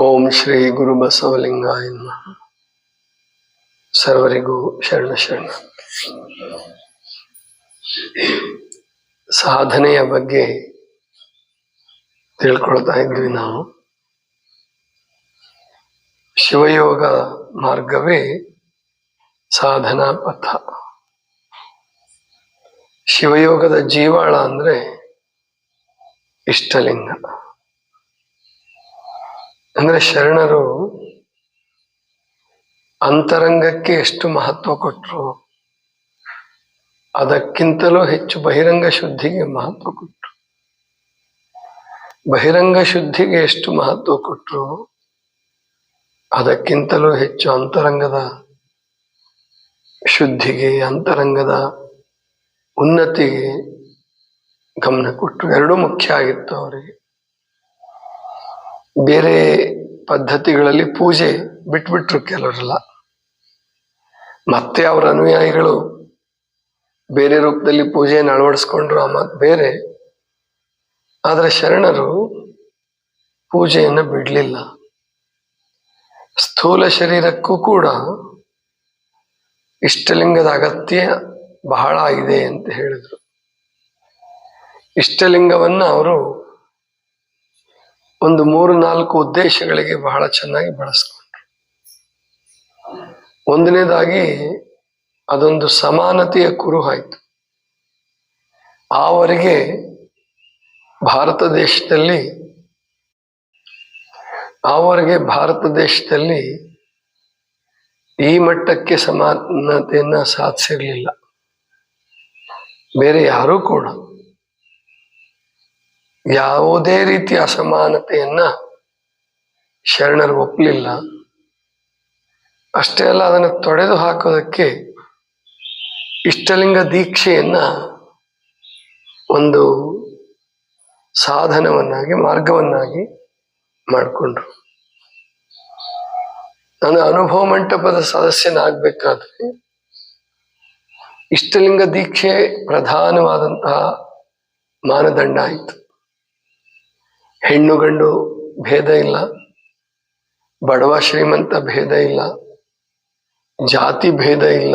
ಓಂ ಶ್ರೀ ಗುರು ಬಸವಲಿಂಗಾಯ ಸರ್ವರಿಗೂ ಶರಣ ಶರಣ. ಸಾಧನೆಯ ಬಗ್ಗೆ ತಿಳ್ಕೊಳ್ತಾ ಇದ್ವಿ ನಾವು. ಶಿವಯೋಗ ಮಾರ್ಗವೇ ಸಾಧನಾ ಪಥ. ಶಿವಯೋಗದ ಜೀವಾಳ ಅಂದ್ರೆ ಇಷ್ಟಲಿಂಗ. ಅಂದ್ರೆ ಶರಣರು ಅಂತರಂಗಕ್ಕೆ ಎಷ್ಟು ಮಹತ್ವ ಕೊಟ್ಟರು ಅದಕ್ಕಿಂತಲೂ ಹೆಚ್ಚು ಬಹಿರಂಗ ಶುದ್ಧಿಗೆ ಮಹತ್ವ ಕೊಟ್ಟರು ಬಹಿರಂಗ ಶುದ್ಧಿಗೆ ಎಷ್ಟು ಮಹತ್ವ ಕೊಟ್ಟರು ಅದಕ್ಕಿಂತಲೂ ಹೆಚ್ಚು ಅಂತರಂಗದ ಶುದ್ಧಿಗೆ, ಅಂತರಂಗದ ಉನ್ನತಿಗೆ ಗಮನ ಕೊಟ್ಟರು ಎರಡೂ ಮುಖ್ಯ ಆಗಿತ್ತು ಅವರಿಗೆ. ಬೇರೆ ಪದ್ಧತಿಗಳಲ್ಲಿ ಪೂಜೆ ಬಿಟ್ಬಿಟ್ರು ಕೆಲವರೆಲ್ಲ. ಮತ್ತೆ ಅವರ ಅನುಯಾಯಿಗಳು ಬೇರೆ ರೂಪದಲ್ಲಿ ಪೂಜೆಯನ್ನು ಅಳವಡಿಸ್ಕೊಂಡ್ರು ಆ ಮಾತು ಬೇರೆ. ಆದರೆ ಶರಣರು ಪೂಜೆಯನ್ನು ಬಿಡಲಿಲ್ಲ. ಸ್ಥೂಲ ಶರೀರಕ್ಕೂ ಕೂಡ ಇಷ್ಟಲಿಂಗದ ಅಗತ್ಯ ಬಹಳ ಇದೆ ಅಂತ ಹೇಳಿದರು. ಇಷ್ಟಲಿಂಗವನ್ನ ಅವರು ಒಂದು ಮೂರು ನಾಲ್ಕು ಉದ್ದೇಶಗಳಿಗೆ ಬಹಳ ಚೆನ್ನಾಗಿ ಬಳಸ್ಕೊಂಡ್ರು. ಒಂದನೇದಾಗಿ ಅದೊಂದು ಸಮಾನತೆಯ ಕುರುಹಾಯಿತು ಆವರೆಗೆ ಭಾರತ ದೇಶದಲ್ಲಿ ಆವರೆಗೆ ಭಾರತ ದೇಶದಲ್ಲಿ ಈ ಮಟ್ಟಕ್ಕೆ ಸಮಾನತೆಯನ್ನ ಸಾಧಿಸಿರ್ಲಿಲ್ಲ. ಬೇರೆ ಯಾರೂ ಕೂಡ ಯಾವುದೇ ರೀತಿಯ ಅಸಮಾನತೆಯನ್ನ ಶರಣರು ಒಪ್ಪಲಿಲ್ಲ. ಅಷ್ಟೇ ಅಲ್ಲ, ಅದನ್ನು ತೊಡೆದು ಹಾಕೋದಕ್ಕೆ ಇಷ್ಟಲಿಂಗ ದೀಕ್ಷೆಯನ್ನ ಒಂದು ಸಾಧನವನ್ನಾಗಿ, ಮಾರ್ಗವನ್ನಾಗಿ ಮಾಡಿಕೊಂಡ್ರು. ನಾನು ಅನುಭವ ಮಂಟಪದ ಸದಸ್ಯನಾಗಬೇಕಾದ್ರೆ ಇಷ್ಟಲಿಂಗ ದೀಕ್ಷೆ ಪ್ರಧಾನವಾದಂತಹ ಮಾನದಂಡ ಆಯಿತು. ಹೆಣ್ಣು ಗಂಡು ಭೇದ ಇಲ್ಲ. ಬಡವ ಶ್ರೀಮಂತ ಭೇದ ಇಲ್ಲ. ಜಾತಿ ಭೇದ ಇಲ್ಲ.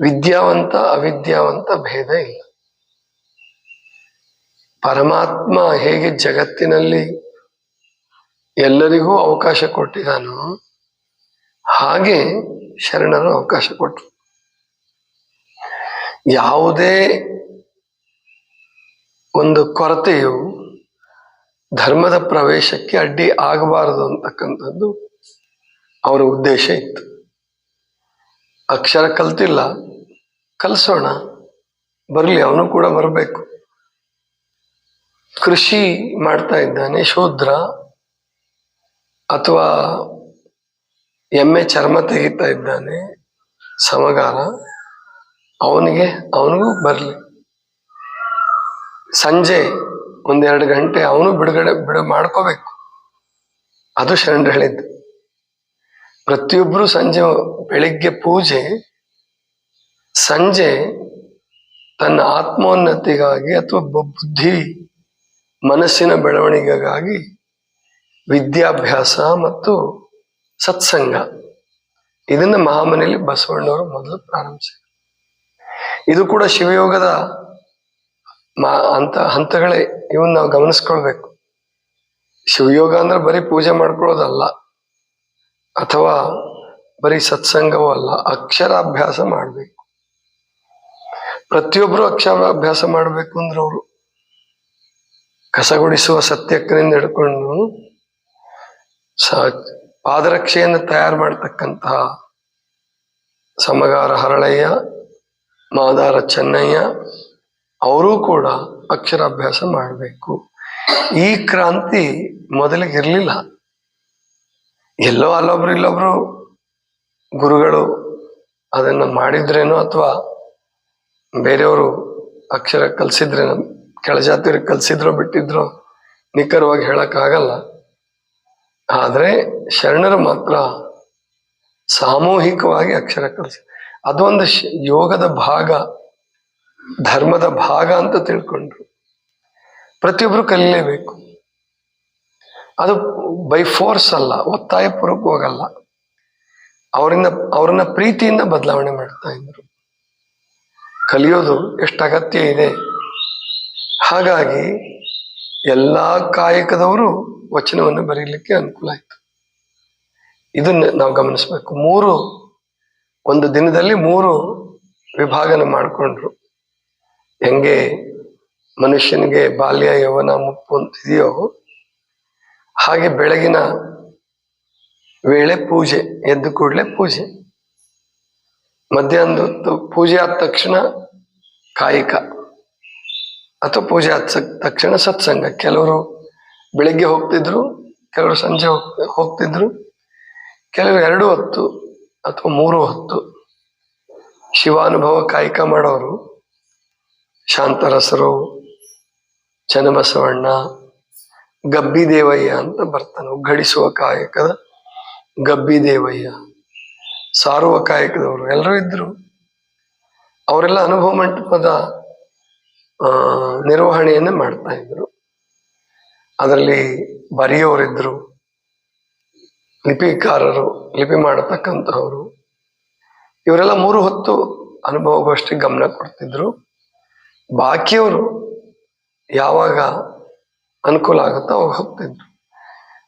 ವಿದ್ಯಾವಂತ, ಅವಿದ್ಯಾವಂತ ಭೇದ ಇಲ್ಲ. ಪರಮಾತ್ಮ ಹೇಗೆ ಜಗತ್ತಿನಲ್ಲಿ ಎಲ್ಲರಿಗೂ ಅವಕಾಶ ಕೊಟ್ಟಿದ್ದಾನೋ ಹಾಗೆ ಶರಣರು ಅವಕಾಶ ಕೊಟ್ಟರು ಯಾವುದೇ ಒಂದು ಕೊರತೆಯು ಧರ್ಮದ ಪ್ರವೇಶಕ್ಕೆ ಅಡ್ಡಿ ಆಗಬಾರದು ಅಂತಕ್ಕಂಥದ್ದು ಅವರ ಉದ್ದೇಶ ಇತ್ತು. ಅಕ್ಷರ ಕಲ್ತಿಲ್ಲ, ಕಲಿಸೋಣ, ಬರಲಿ, ಅವನು ಕೂಡ ಬರಬೇಕು. ಕೃಷಿ ಮಾಡ್ತಾ ಇದ್ದಾನೆ, ಶೂದ್ರ, ಅಥವಾ ಎಮ್ಮೆ ಚರ್ಮ ತೆಗಿತಾ ಇದ್ದಾನೆ, ಸಮಗಾರ, ಅವನಿಗೆ, ಅವನಿಗೂ ಬರಲಿ. ಸಂಜೆ ಒಂದೆರಡು ಗಂಟೆ ಅವನು ಬಿಡುಗಡೆ, ಬಿಡು ಮಾಡ್ಕೋಬೇಕು. ಅದು ಶರಣರು ಹೇಳಿದ್ದು ಪ್ರತಿಯೊಬ್ಬರು ಸಂಜೆ, ಬೆಳಿಗ್ಗೆ ಪೂಜೆ, ಸಂಜೆ ತನ್ನ ಆತ್ಮೋನ್ನತಿಗಾಗಿ ಅಥವಾ ಬುದ್ಧಿ, ಮನಸ್ಸಿನ ಬೆಳವಣಿಗೆಗಾಗಿ ವಿದ್ಯಾಭ್ಯಾಸ ಮತ್ತು ಸತ್ಸಂಗ. ಇದನ್ನ ಮಹಾಮನೆಯಲ್ಲಿ ಬಸವಣ್ಣವರು ಮೊದಲು ಪ್ರಾರಂಭಿಸಿದರು. ಇದು ಕೂಡ ಶಿವಯೋಗದ ಮಾ, ಅಂತ ಹಂತಗಳೇ ಇವನ್ ನಾವು ಗಮನಿಸ್ಕೊಳ್ಬೇಕು. ಶಿವಯೋಗ ಅಂದ್ರೆ ಬರೀ ಪೂಜೆ ಮಾಡ್ಕೊಳ್ಳೋದಲ್ಲ, ಅಥವಾ ಬರೀ ಸತ್ಸಂಗವೂ ಅಲ್ಲ, ಅಕ್ಷರಾಭ್ಯಾಸ ಮಾಡಬೇಕು. ಪ್ರತಿಯೊಬ್ಬರು ಅಕ್ಷರಾಭ್ಯಾಸ ಮಾಡಬೇಕು ಅಂದ್ರೆ ಅವರು ಕಸಗುಡಿಸುವ ಸತ್ಯಕ್ಕನಿಂದ ಹಿಡ್ಕೊಂಡು ಸ, ಪಾದರಕ್ಷೆಯನ್ನು ತಯಾರು ಮಾಡ್ತಕ್ಕಂತಹ ಸಮಗಾರ ಹರಳಯ್ಯ, ಮಾದಾರ ಚೆನ್ನಯ್ಯ ಅವರೂ ಕೂಡ ಅಕ್ಷರಾಭ್ಯಾಸ ಮಾಡಬೇಕು. ಈ ಕ್ರಾಂತಿ ಮೊದಲಿಗೆ ಇರಲಿಲ್ಲ. ಎಲ್ಲೋ ಅಲ್ಲೊಬ್ರು ಇಲ್ಲೊಬ್ರು ಗುರುಗಳು ಅದನ್ನ ಮಾಡಿದ್ರೇನೋ ಅಥವಾ ಬೇರೆಯವರು ಅಕ್ಷರ ಕಲಿಸಿದ್ರೇನೋ ಕೆಳಜಾತಿಯವ್ರಿಗೆ ಕಲ್ಸಿದ್ರೋ ಬಿಟ್ಟಿದ್ರೋ ನಿಖರವಾಗಿ ಹೇಳಕ್ಕಾಗಲ್ಲ. ಆದರೆ ಶರಣರು ಮಾತ್ರ ಸಾಮೂಹಿಕವಾಗಿ ಅಕ್ಷರ ಕಲಿಸಿ, ಅದೊಂದು ಯೋಗದ ಭಾಗ. ಧರ್ಮದ ಭಾಗ ಅಂತ ತಿಳ್ಕೊಂಡ್ರು. ಪ್ರತಿಯೊಬ್ರು ಕಲಿಯಲೇಬೇಕು. ಅದು ಬೈ ಫೋರ್ಸ್ ಅಲ್ಲ ಒತ್ತಾಯ ಹೋಗಲ್ಲ. ಅವರಿಂದ, ಅವ್ರನ್ನ ಪ್ರೀತಿಯಿಂದ ಬದಲಾವಣೆ ಮಾಡ್ತಾ ಇದ್ರು. ಕಲಿಯೋದು ಎಷ್ಟು ಅಗತ್ಯ ಇದೆ. ಹಾಗಾಗಿ ಎಲ್ಲ ಕಾಯಕದವರು ವಚನವನ್ನು ಬರೀಲಿಕ್ಕೆ ಅನುಕೂಲ ಆಯ್ತು. ಇದನ್ನ ನಾವು ಗಮನಿಸ್ಬೇಕು. ಮೂರು, ಒಂದು ದಿನದಲ್ಲಿ ಮೂರು ವಿಭಾಗನ ಮಾಡಿಕೊಂಡ್ರು. ಹೆಂಗೆ ಮನುಷ್ಯನಿಗೆ ಬಾಲ್ಯ ಯವನ ಮುಪ್ಪು ಅಂತಿದೆಯೋ ಹಾಗೆ ಬೆಳಗಿನ ವೇಳೆ ಪೂಜೆ, ಎದ್ದ ಕೂಡಲೇ ಪೂಜೆ. ಮಧ್ಯಾಹ್ನದ ಹೊತ್ತು ಪೂಜೆ ಆದ ತಕ್ಷಣ ಕಾಯಿಕ ಅಥವಾ ಪೂಜೆ ಆದ ತಕ್ಷಣ ಸತ್ಸಂಗ. ಕೆಲವರು ಬೆಳಿಗ್ಗೆ ಹೋಗ್ತಿದ್ರು, ಕೆಲವರು ಸಂಜೆ ಹೋಗ್, ಹೋಗ್ತಿದ್ರು, ಕೆಲವರು ಎರಡು ಹೊತ್ತು ಅಥವಾ ಮೂರು ಹೊತ್ತು ಶಿವಾನುಭವ ಕಾಯಕ ಮಾಡೋರು. ಶಾಂತರಸರು, ಚನ್ನಬಸವಣ್ಣ ಗಬ್ಬಿ ದೇವಯ್ಯ ಅಂತ ಬರ್ತಾನೆ. ಒಗ್ಗಡಿಸುವ ಕಾಯಕದ ಗಬ್ಬಿ ದೇವಯ್ಯ ಸಾರುವ ಕಾಯಕದವರು. ಎಲ್ಲರೂ ಇದ್ರು. ಅವರೆಲ್ಲ ಅನುಭವ ಮಂಟಪದ ನಿರ್ವಹಣೆಯನ್ನ ಮಾಡ್ತಾ ಇದ್ರು. ಅದರಲ್ಲಿ ಬರೆಯೋರಿದ್ರು ಲಿಪಿಕಾರರು, ಲಿಪಿ ಮಾಡತಕ್ಕಂತಹವರು. ಇವರೆಲ್ಲ ಮೂರು ಹೊತ್ತು ಅನುಭವಗೋಷ್ಠಿ ಗಮನ ಕೊಡ್ತಿದ್ರು. ಬಾಕಿಯವರು ಯಾವಾಗ ಅನುಕೂಲ ಆಗುತ್ತೋ ಅವಾಗ ಹೋಗ್ತಿದ್ರು.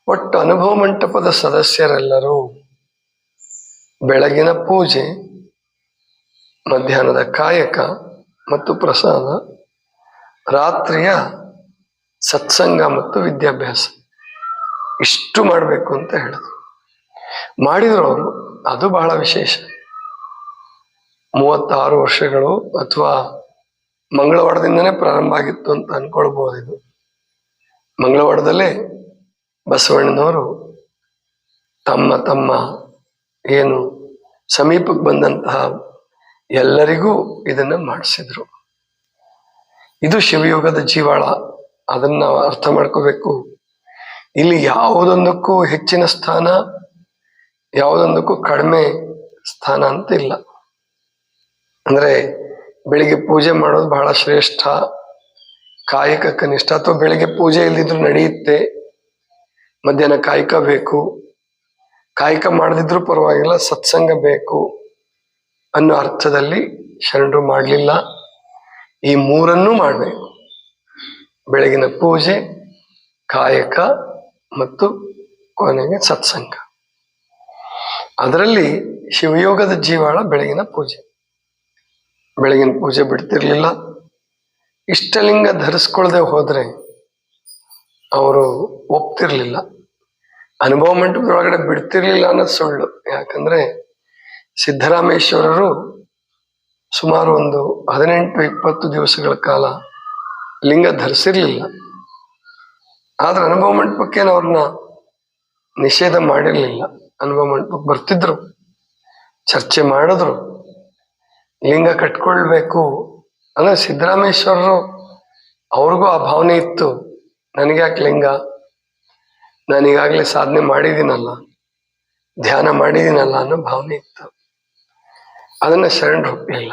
ಒಟ್ಟು ಅನುಭವ ಮಂಟಪದ ಸದಸ್ಯರೆಲ್ಲರೂ ಬೆಳಗಿನ ಪೂಜೆ, ಮಧ್ಯಾಹ್ನದ ಕಾಯಕ ಮತ್ತು ಪ್ರಸಾದ, ರಾತ್ರಿಯ ಸತ್ಸಂಗ ಮತ್ತು ವಿದ್ಯಾಭ್ಯಾಸ. ಇಷ್ಟು ಮಾಡಬೇಕು ಅಂತ ಹೇಳಿದ್ರು. ಮಾಡಿದ್ರು ಅವರು. ಅದು ಬಹಳ ವಿಶೇಷ. ಮೂವತ್ತಾರು ವರ್ಷಗಳು ಅಥವಾ ಮಂಗಳವಾರದಿಂದನೇ ಪ್ರಾರಂಭ ಆಗಿತ್ತು ಅಂತ ಅನ್ಕೊಳ್ಬಹುದು ಇದು. ಮಂಗಳವಾರದಲ್ಲೇ ಬಸವಣ್ಣನವರು ತಮ್ಮ ತಮ್ಮ ಏನು ಸಮೀಪಕ್ಕೆ ಬಂದಂತಹ ಎಲ್ಲರಿಗೂ ಇದನ್ನ ಮಾಡಿಸಿದ್ರು. ಇದು ಶಿವಯೋಗದ ಜೀವಾಳ. ಅದನ್ನ ನಾವು ಅರ್ಥ ಮಾಡ್ಕೋಬೇಕು. ಇಲ್ಲಿ ಯಾವುದೊಂದಕ್ಕೂ ಹೆಚ್ಚಿನ ಸ್ಥಾನ, ಯಾವುದೊಂದಕ್ಕೂ ಕಡಿಮೆ ಸ್ಥಾನ ಅಂತ ಇಲ್ಲ. ಅಂದ್ರೆ ಬೆಳಿಗ್ಗೆ ಪೂಜೆ ಮಾಡೋದು ಬಹಳ ಶ್ರೇಷ್ಠ. ಕಾಯಕ ಕನಿಷ್ಠ ಅಥವಾ ಬೆಳಿಗ್ಗೆ ಪೂಜೆ ಇಲ್ದಿದ್ರು ನಡೆಯುತ್ತೆ. ಮಧ್ಯಾಹ್ನ ಕಾಯಕ ಬೇಕು. ಕಾಯಕ ಮಾಡದಿದ್ರು ಪರವಾಗಿಲ್ಲ, ಸತ್ಸಂಗ ಬೇಕು ಅನ್ನೋ ಅರ್ಥದಲ್ಲಿ ಶರಣರು ಮಾಡಲಿಲ್ಲ. ಈ ಮೂರನ್ನೂ ಮಾಡಬೇಕು. ಬೆಳಗಿನ ಪೂಜೆ, ಕಾಯಕ ಮತ್ತು ಕೊನೆಗೆ ಸತ್ಸಂಗ. ಅದರಲ್ಲಿ ಶಿವಯೋಗದ ಜೀವಾಳ ಬೆಳಗಿನ ಪೂಜೆ. ಬೆಳಗಿನ ಪೂಜೆ ಬಿಡ್ತಿರ್ಲಿಲ್ಲ. ಇಷ್ಟಲಿಂಗ ಧರಿಸ್ಕೊಳ್ದೆ ಹೋದರೆ ಅವರು ಒಪ್ತಿರ್ಲಿಲ್ಲ. ಅನುಭವ ಮಂಟಪದೊಳಗಡೆ ಬಿಡ್ತಿರ್ಲಿಲ್ಲ ಅನ್ನೋದು ಸುಳ್ಳು. ಯಾಕಂದ್ರೆ ಸಿದ್ದರಾಮೇಶ್ವರರು ಸುಮಾರು ಒಂದು ಹದಿನೆಂಟು ಇಪ್ಪತ್ತು ದಿವಸಗಳ ಕಾಲ ಲಿಂಗ ಧರಿಸಿರ್ಲಿಲ್ಲ. ಆದ್ರೆ ಅನುಭವ ಮಂಟಪಕ್ಕೇನು ಅವ್ರನ್ನ ನಿಷೇಧ ಮಾಡಿರ್ಲಿಲ್ಲ. ಅನುಭವ ಮಂಟಪಕ್ಕೆ ಬರ್ತಿದ್ರು. ಚರ್ಚೆ ಮಾಡಿದ್ರು. ಲಿಂಗ ಕಟ್ಕೊಳ್ಬೇಕು. ಅಂದ್ರೆ ಸಿದ್ದರಾಮೇಶ್ವರರು ಅವ್ರಿಗೂ ಆ ಭಾವನೆ ಇತ್ತು. ನನಗ್ಯಾಕೆ ಲಿಂಗ? ನಾನು ಈಗಾಗಲೇ ಸಾಧನೆ ಮಾಡಿದ್ದೀನಲ್ಲ ಧ್ಯಾನ ಮಾಡಿದ್ದೀನಲ್ಲ ಅನ್ನೋ ಭಾವನೆ ಇತ್ತು. ಅದನ್ನ ಶರಣರು ಒಪ್ಪಲಿಲ್ಲ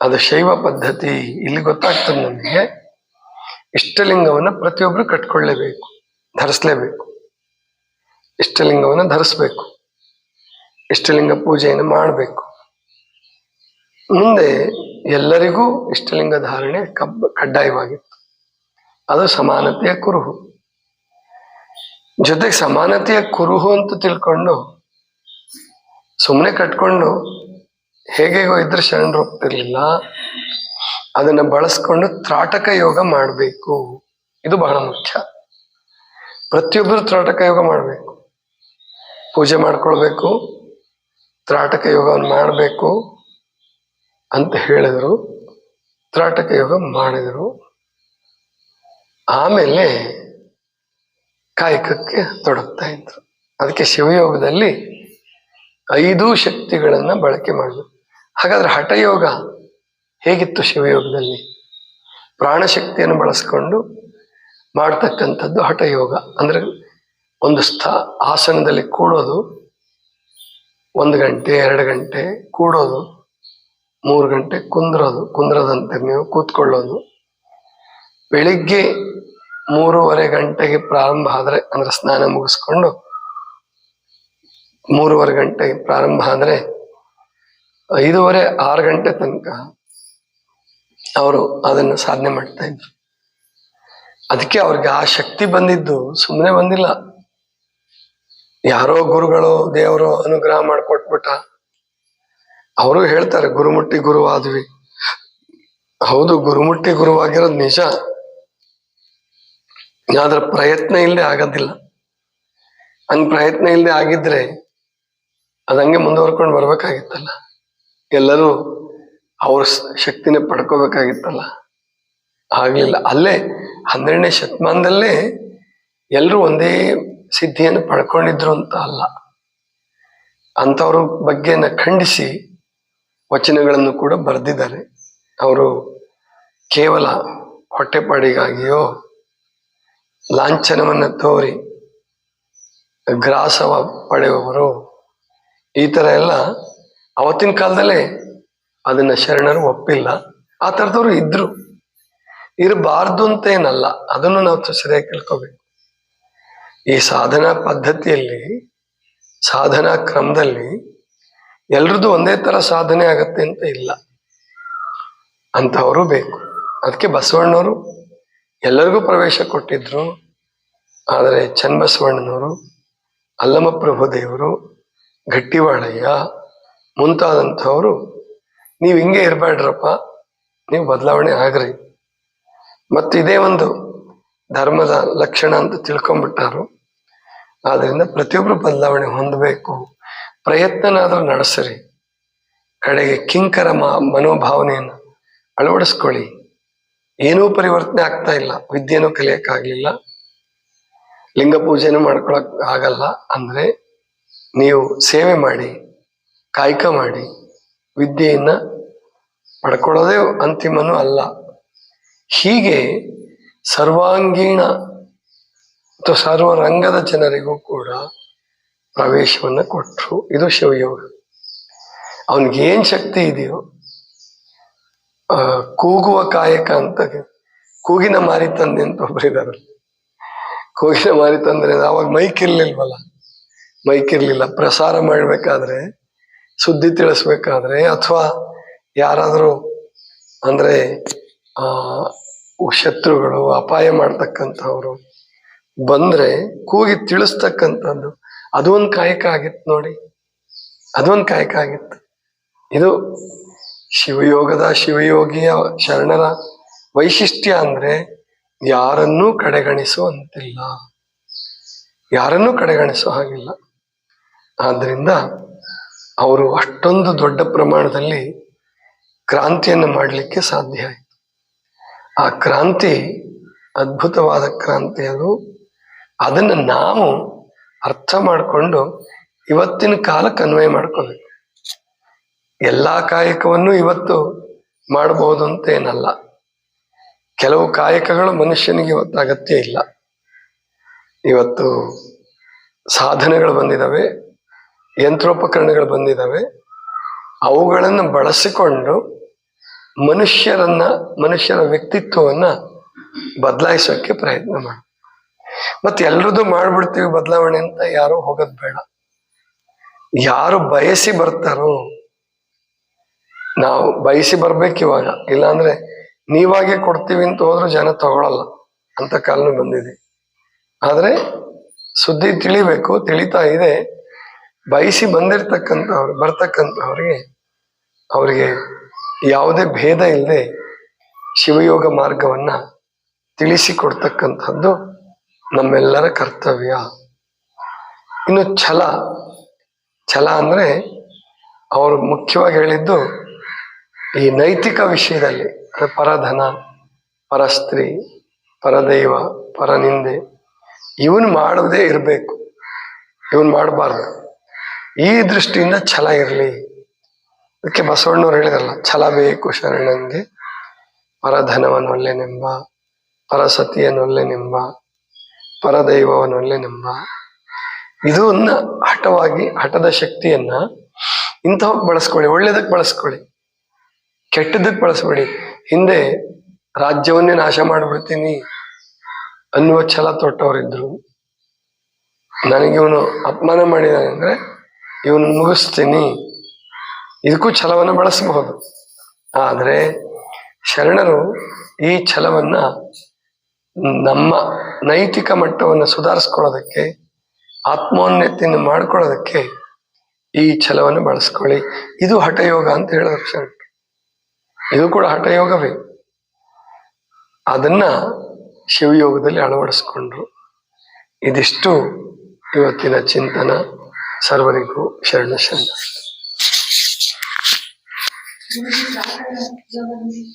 ಅದು ಶೈವ ಪದ್ಧತಿ ಇಲ್ಲಿ ಗೊತ್ತಾಗ್ತದೆ ನಮಗೆ. ಇಷ್ಟಲಿಂಗವನ್ನ ಪ್ರತಿಯೊಬ್ಬರು ಕಟ್ಕೊಳ್ಳೇಬೇಕು, ಧರಿಸ್ಲೇಬೇಕು. ಇಷ್ಟಲಿಂಗವನ್ನ ಧರಿಸ್ಬೇಕು. ಇಷ್ಟಲಿಂಗ ಪೂಜೆಯನ್ನು ಮಾಡಬೇಕು. ಮುಂದೆ ಎಲ್ಲರಿಗೂ ಇಷ್ಟಲಿಂಗ ಧಾರಣೆ ಕಬ್ಬ ಕಡ್ಡಾಯವಾಗಿತ್ತು. ಅದು ಸಮಾನತೆಯ ಕುರುಹು. ಜೊತೆಗೆ ಸಮಾನತೆಯ ಕುರುಹು ಅಂತ ತಿಳ್ಕೊಂಡು ಸುಮ್ಮನೆ ಕಟ್ಕೊಂಡು ಹೇಗೇಗೋ ಇದ್ರೆ ಶರಣರು ಹೋಗ್ತಿರ್ಲಿಲ್ಲ ಅದನ್ನ ಬಳಸ್ಕೊಂಡು ತ್ರಾಟಕ ಯೋಗ ಮಾಡಬೇಕು. ಇದು ಬಹಳ ಮುಖ್ಯ. ಪ್ರತಿಯೊಬ್ಬರು ತ್ರಾಟಕ ಯೋಗ ಮಾಡಬೇಕು. ಪೂಜೆ ಮಾಡ್ಕೊಳ್ಬೇಕು, ತ್ರಾಟಕ ಯೋಗವನ್ನು ಮಾಡಬೇಕು. ಅಂತ ಹೇಳಿದರು. ತ್ರಾಟಕ ಯೋಗ ಮಾಡಿದರು. ಆಮೇಲೆ ಕಾಯಕಕ್ಕೆ ತೊಡಗ್ತಾ ಇದ್ರು. ಅದಕ್ಕೆ ಶಿವಯೋಗದಲ್ಲಿ ಐದು ಶಕ್ತಿಗಳನ್ನ ಬಳಕೆ ಮಾಡಬೇಕು ಹಾಗಾದ್ರೆ ಹಠಯೋಗ ಹೇಗಿತ್ತು ಶಿವಯೋಗದಲ್ಲಿ? ಪ್ರಾಣಶಕ್ತಿಯನ್ನು ಬಳಸ್ಕೊಂಡು ಮಾಡ್ತಕ್ಕಂಥದ್ದು ಹಠಯೋಗ. ಅಂದ್ರೆ ಒಂದು ಸ್ಥಾ, ಆಸನದಲ್ಲಿ ಕೂಡೋದು ಒಂದು ಗಂಟೆ, ಎರಡು ಗಂಟೆ ಕೂಡೋದು. ಮೂರು ಗಂಟೆ ಕುಂದ್ರೋದು, ಕುಂದ್ರದಂತೆ ನೀವು ಕೂತ್ಕೊಳ್ಳೋದು. ಬೆಳಿಗ್ಗೆ ಮೂರುವರೆ ಗಂಟೆಗೆ ಪ್ರಾರಂಭ ಆದ್ರೆ, ಅಂದ್ರೆ ಸ್ನಾನ ಮುಗಿಸ್ಕೊಂಡು ಮೂರುವರೆ ಗಂಟೆಗೆ ಪ್ರಾರಂಭ ಆದ್ರೆ ಐದೂವರೆ, ಆರು ಗಂಟೆ ತನಕ ಅವರು ಅದನ್ನು ಸಾಧನೆ ಮಾಡ್ತಾ ಇದ್ರು. ಅದಕ್ಕೆ ಅವ್ರಿಗೆ ಆ ಶಕ್ತಿ ಬಂದಿದ್ದು ಸುಮ್ಮನೆ ಬಂದಿಲ್ಲ. ಯಾರೋ ಗುರುಗಳು, ದೇವರು ಅನುಗ್ರಹ ಮಾಡಿಕೊಟ್ಬಿಟ್ಟ. ಅವರು ಹೇಳ್ತಾರೆ, ಗುರುಮುಟ್ಟಿ ಗುರುವಾದ್ವಿ ಹೌದು, ಗುರುಮುಟ್ಟಿ ಗುರುವಾಗಿರೋದು ನಿಜ. ಆದ್ರೆ ಪ್ರಯತ್ನ ಇಲ್ಲದೆ ಆಗೋದಿಲ್ಲ. ಹಂಗ್ ಪ್ರಯತ್ನ ಇಲ್ಲದೆ ಆಗಿದ್ರೆ ಅದಂಗೆ ಮುಂದುವರ್ಕೊಂಡು ಬರ್ಬೇಕಾಗಿತ್ತಲ್ಲ. ಎಲ್ಲರೂ ಅವ್ರ ಶಕ್ತಿನ ಪಡ್ಕೋಬೇಕಾಗಿತ್ತಲ್ಲ. ಆಗ್ಲಿಲ್ಲ. ಅಲ್ಲೇ ಹನ್ನೆರಡನೇ ಶತಮಾನದಲ್ಲೇ ಎಲ್ಲರೂ ಒಂದೇ ಸಿದ್ಧಿಯನ್ನು ಪಡ್ಕೊಂಡಿದ್ರು ಅಂತ ಅಲ್ಲ. ಅಂಥವ್ರ ಬಗ್ಗೆನ ಖಂಡಿಸಿ ವಚನಗಳನ್ನು ಕೂಡ ಬರೆದಿದ್ದಾರೆ. ಅವರು ಕೇವಲ ಹೊಟ್ಟೆಪಾಡಿಗಾಗಿಯೋ ಲಾಂಛನವನ್ನು ತೋರಿ ಗ್ರಾಸವ ಪಡೆಯುವವರು, ಈ ಥರ ಎಲ್ಲ ಅವತ್ತಿನ ಕಾಲದಲ್ಲೇ ಅದನ್ನ ಶರಣರು ಒಪ್ಪಿಲ್ಲ. ಆ ಥರದವ್ರು ಇದ್ರು. ಇರಬಾರ್ದು ಅಂತ ಏನಲ್ಲ ಅದನ್ನು ನಾವು ಸರಿಯಾಗಿ ತಿಳ್ಕೋಬೇಕು ಈ ಸಾಧನಾ ಪದ್ಧತಿಯಲ್ಲಿ, ಸಾಧನಾ ಕ್ರಮದಲ್ಲಿ ಎಲ್ರದ್ದು ಒಂದೇ ತರ ಸಾಧನೆ ಆಗತ್ತೆ ಅಂತ ಇಲ್ಲ. ಅಂತವರು ಬೇಕು. ಅದಕ್ಕೆ ಬಸವಣ್ಣವರು ಎಲ್ಲರಿಗೂ ಪ್ರವೇಶ ಕೊಟ್ಟಿದ್ರು. ಆದರೆ ಚನ್ನಬಸವಣ್ಣನವರು ಅಲ್ಲಮಪ್ರಭು ದೇವರು ಗಟ್ಟಿವಾಳಯ್ಯ ಮುಂತಾದಂಥವರು, ನೀವು ಹಿಂಗೆ ಇರಬೇಡ್ರಪ್ಪ ನೀವು ಬದಲಾವಣೆ ಆಗ್ರಿ. ಮತ್ತು ಇದೇ ಒಂದು ಧರ್ಮದ ಲಕ್ಷಣ ಅಂತ ತಿಳ್ಕೊಂಡ್ಬಿಟ್ಟಾರು ಆದ್ದರಿಂದ ಪ್ರತಿಯೊಬ್ಬರು ಬದಲಾವಣೆ ಹೊಂದಬೇಕು. ಪ್ರಯತ್ನನಾದ್ರೂ ನಡೆಸರಿ. ಕಡೆಗೆ ಕಿಂಕರ ಮನೋಭಾವನೆಯನ್ನು ಅಳವಡಿಸ್ಕೊಳ್ಳಿ. ಏನೂ ಪರಿವರ್ತನೆ ಆಗ್ತಾ ಇಲ್ಲ. ವಿದ್ಯೆನೂ ಕಲಿಯಕ್ಕಾಗಲಿಲ್ಲ. ಲಿಂಗ ಪೂಜೆನೂ ಮಾಡ್ಕೊಳಕ್ ಆಗಲ್ಲ ಅಂದ್ರೆ ನೀವು ಸೇವೆ ಮಾಡಿ, ಕಾಯ್ಕ ಮಾಡಿ ವಿದ್ಯೆಯನ್ನ ಪಡ್ಕೊಳ್ಳೋದೇ ಅಂತಿಮನೂ ಅಲ್ಲ. ಹೀಗೆ ಸರ್ವಾಂಗೀಣ, ಅಥವಾ ಸರ್ವರಂಗದ ಜನರಿಗೂ ಕೂಡ ಪ್ರವೇಶವನ್ನ ಕೊಟ್ಟರು ಇದು ಶಿವಯೋಗ. ಅವನಿಗೆ ಏನ್ ಶಕ್ತಿ ಇದೆಯೋ ಕೂಗುವ ಕಾಯಕ ಅಂತ ಕೂಗಿನ ಮಾರಿ ತಂದೆ ಅಂತ ಒಬ್ಬರಿದ್ದಾರೆ ಕೂಗಿನ ಮಾರಿ ತಂದ್ರೆ ಅವಾಗ ಮೈಕ್ ಇರ್ಲಿಲ್ವಲ್ಲ? ಮೈಕ್ ಇರ್ಲಿಲ್ಲ. ಪ್ರಸಾರ ಮಾಡ್ಬೇಕಾದ್ರೆ, ಸುದ್ದಿ ತಿಳಿಸ್ಬೇಕಾದ್ರೆ, ಅಥವಾ ಯಾರಾದರೂ ಅಂದ್ರೆ ಶತ್ರುಗಳು ಅಪಾಯ ಮಾಡ್ತಕ್ಕಂಥವ್ರು ಬಂದ್ರೆ ಕೂಗಿ ತಿಳಿಸ್ತಕ್ಕಂಥದ್ದು ಅದು ಒಂದು ಕಾಯಕ ಆಗಿತ್ತು ನೋಡಿ. ಅದೊಂದು ಕಾಯಕ ಆಗಿತ್ತು. ಇದು ಶಿವಯೋಗದ ಶಿವಯೋಗಿಯ ಶರಣರ ವೈಶಿಷ್ಟ್ಯ ಅಂದ್ರೆ ಯಾರನ್ನೂ ಕಡೆಗಣಿಸುವಂತಿಲ್ಲ. ಯಾರನ್ನೂ ಕಡೆಗಣಿಸೋ ಹಾಗಿಲ್ಲ. ಆದ್ದರಿಂದ ಅವರು ಅಷ್ಟೊಂದು ದೊಡ್ಡ ಪ್ರಮಾಣದಲ್ಲಿ ಕ್ರಾಂತಿಯನ್ನು ಮಾಡಲಿಕ್ಕೆ ಸಾಧ್ಯ ಆಯಿತು. ಆ ಕ್ರಾಂತಿ ಅದ್ಭುತವಾದ ಕ್ರಾಂತಿ ಅದು. ಅದನ್ನು ನಾವು ಅರ್ಥ ಮಾಡಿಕೊಂಡು ಇವತ್ತಿನ ಕಾಲಕ್ಕೆ ಅನ್ವಯ ಮಾಡ್ಕೋಬೇಕು. ಎಲ್ಲಾ ಕಾಯಕವನ್ನು ಇವತ್ತು ಮಾಡಬಹುದು ಅಂತ ಏನಲ್ಲ. ಕೆಲವು ಕಾಯಕಗಳು ಮನುಷ್ಯನಿಗೆ ಇವತ್ತು ಅಗತ್ಯ ಇಲ್ಲ. ಇವತ್ತು ಸಾಧನೆಗಳು ಬಂದಿದ್ದಾವೆ ಯಂತ್ರೋಪಕರಣಗಳು ಬಂದಿದ್ದಾವೆ ಅವುಗಳನ್ನು ಬಳಸಿಕೊಂಡು ಮನುಷ್ಯರನ್ನ, ಮನುಷ್ಯರ ವ್ಯಕ್ತಿತ್ವವನ್ನ ಬದಲಾಯಿಸೋಕ್ಕೆ ಪ್ರಯತ್ನ ಮಾಡಿ. ಮತ್ತೆ ಎಲ್ರದ್ದು ಮಾಡ್ಬಿಡ್ತೀವಿ ಬದಲಾವಣೆ ಅಂತ ಯಾರು ಹೋಗೋದ್ ಬೇಡ. ಯಾರು ಬಯಸಿ ಬರ್ತಾರೋ, ನಾವು ಬಯಸಿ ಬರ್ಬೇಕು ಇವಾಗ. ಇಲ್ಲಾಂದ್ರೆ ನೀವಾಗೆ ಕೊಡ್ತೀವಿ ಅಂತ ಹೋದ್ರು ಜನ ತಗೊಳಲ್ಲ. ಅಂತ ಕಾಲನು ಬಂದಿದೆ. ಆದ್ರೆ ಸುದ್ದಿ ತಿಳಿಬೇಕು, ತಿಳಿತಾ ಇದೆ. ಬಯಸಿ ಬಂದಿರ್ತಕ್ಕಂಥವ್ರು, ಬರ್ತಕ್ಕಂಥವ್ರಿಗೆ ಅವರಿಗೆ ಯಾವುದೇ ಭೇದ ಇಲ್ಲದೆ ಶಿವಯೋಗ ಮಾರ್ಗವನ್ನ ತಿಳಿಸಿಕೊಡ್ತಕ್ಕಂಥದ್ದು ನಮ್ಮೆಲ್ಲರ ಕರ್ತವ್ಯ. ಇನ್ನು ಛಲ. ಛಲ ಅಂದ್ರೆ ಅವರು ಮುಖ್ಯವಾಗಿ ಹೇಳಿದ್ದು ಈ ನೈತಿಕ ವಿಷಯದಲ್ಲಿ, ಅಂದ್ರೆ ಪರಧನ, ಪರಸ್ತ್ರೀ, ಪರದೈವ, ಪರನಿಂದೆ, ಇವನು ಮಾಡೋದೇ ಇರಬೇಕು. ಇವನು ಮಾಡಬಾರ್ದು. ಈ ದೃಷ್ಟಿಯಿಂದ ಛಲ ಇರಲಿ. ಅದಕ್ಕೆ ಬಸವಣ್ಣವ್ರು ಹೇಳಿದ್ರಲ್ಲ, ಛಲ ಬೇಕು ಶರಣಂಗೆ, ಪರಧನವನ್ನೊಲ್ಲೆನೆಂಬ, ಪರಸತಿಯನ್ನೊಲ್ಲೆನೆಂಬ. ಪರದೈವವನ್ನೊಲ್ಲೆನೆಂಬ ಇದನ್ನ ಹಠವಾಗಿ, ಹಠದ ಶಕ್ತಿಯನ್ನ ಇಂಥವಾಗ ಬಳಸ್ಕೊಳ್ಳಿ ಒಳ್ಳೇದಕ್ಕೆ ಬಳಸ್ಕೊಳ್ಳಿ ಕೆಟ್ಟದಕ್ಕೆ ಬಳಸ್ಬೇಡಿ. ಹಿಂದೆ ರಾಜ್ಯವನ್ನೇ ನಾಶ ಮಾಡ್ಬಿಡ್ತೀನಿ ಅನ್ನುವ ಛಲ ತೊಟ್ಟವರಿದ್ರು. ನನಗೆ ಅಪಮಾನ ಮಾಡಿದಾನೆ ಅಂದ್ರೆ ಇವನು ಮುಗಿಸ್ತೀನಿ ಇದಕ್ಕೂ ಛಲವನ್ನು ಬಳಸಬಹುದು. ಆದರೆ ಶರಣರು ಈ ಛಲವನ್ನ ನಮ್ಮ ನೈತಿಕ ಮಟ್ಟವನ್ನು ಸುಧಾರಿಸ್ಕೊಳ್ಳೋದಕ್ಕೆ, ಆತ್ಮೋನ್ನತಿಯನ್ನು ಮಾಡ್ಕೊಳ್ಳೋದಕ್ಕೆ ಈ ಛಲವನ್ನು ಬಳಸ್ಕೊಳ್ಳಿ. ಇದು ಹಠಯೋಗ ಅಂತ ಹೇಳಿದ್ರು ಇದು ಕೂಡ ಹಠಯೋಗವೇ. ಅದನ್ನ ಶಿವಯೋಗದಲ್ಲಿ ಅಳವಡಿಸ್ಕೊಂಡ್ರು. ಇದಿಷ್ಟು ಇವತ್ತಿನ ಚಿಂತನ. ಸರ್ವರಿಗೂ ಶರಣ ಶರಣ.